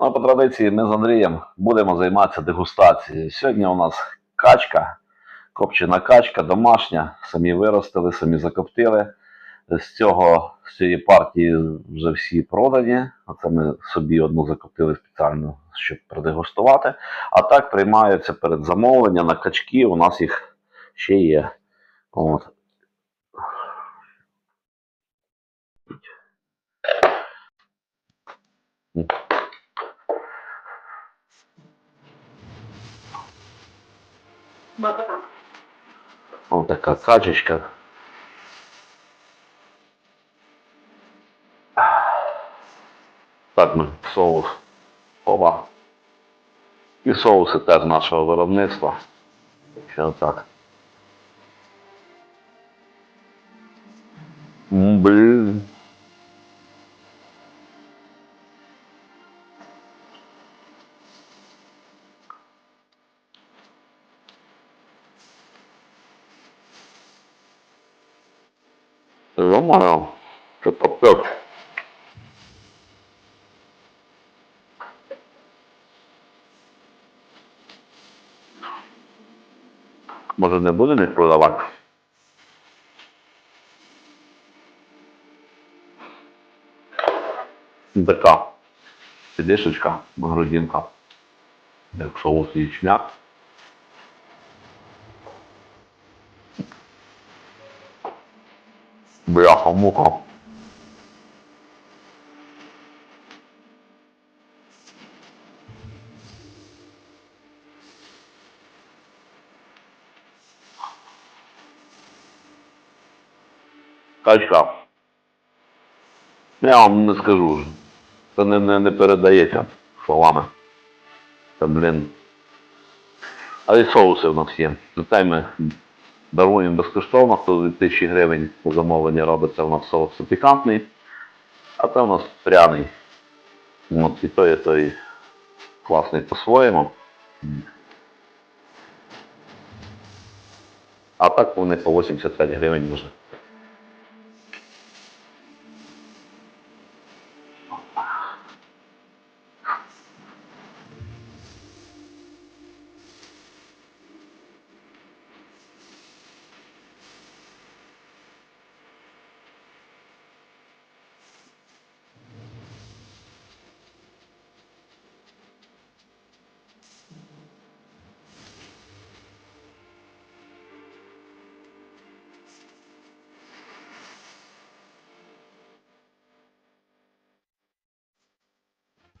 Ну, по традиції ми з Андрієм будемо займатися дегустацією. Сьогодні у нас качка, копчена качка, домашня, самі виростили, самі закоптили. З цього з цієї партії вже всі продані. Оце ми собі одну закоптили спеціально, щоб продегустувати. А так приймаються перед замовленням на качки. У нас їх ще є. От. Ось така качечка. Так ми соус. Оба. І соуси теж нашого виробництва. Ще отак. М, Блін. Ё-моё, что попёк. Може не буде їх продавати? Така підишечка, грудинка, як соус ячня. Бляха-муха. Качка. Я вам не скажу. Це не, не, не передається словами. Та блін. Але соуси в нас є. Це ми Даруємо безкоштовно, хто тисячі гривень замовлення робиться в нас соус пікантний. А це в нас пряний. Ну, от І той, і той класний по-своєму. А так вони по 85 гривень вже.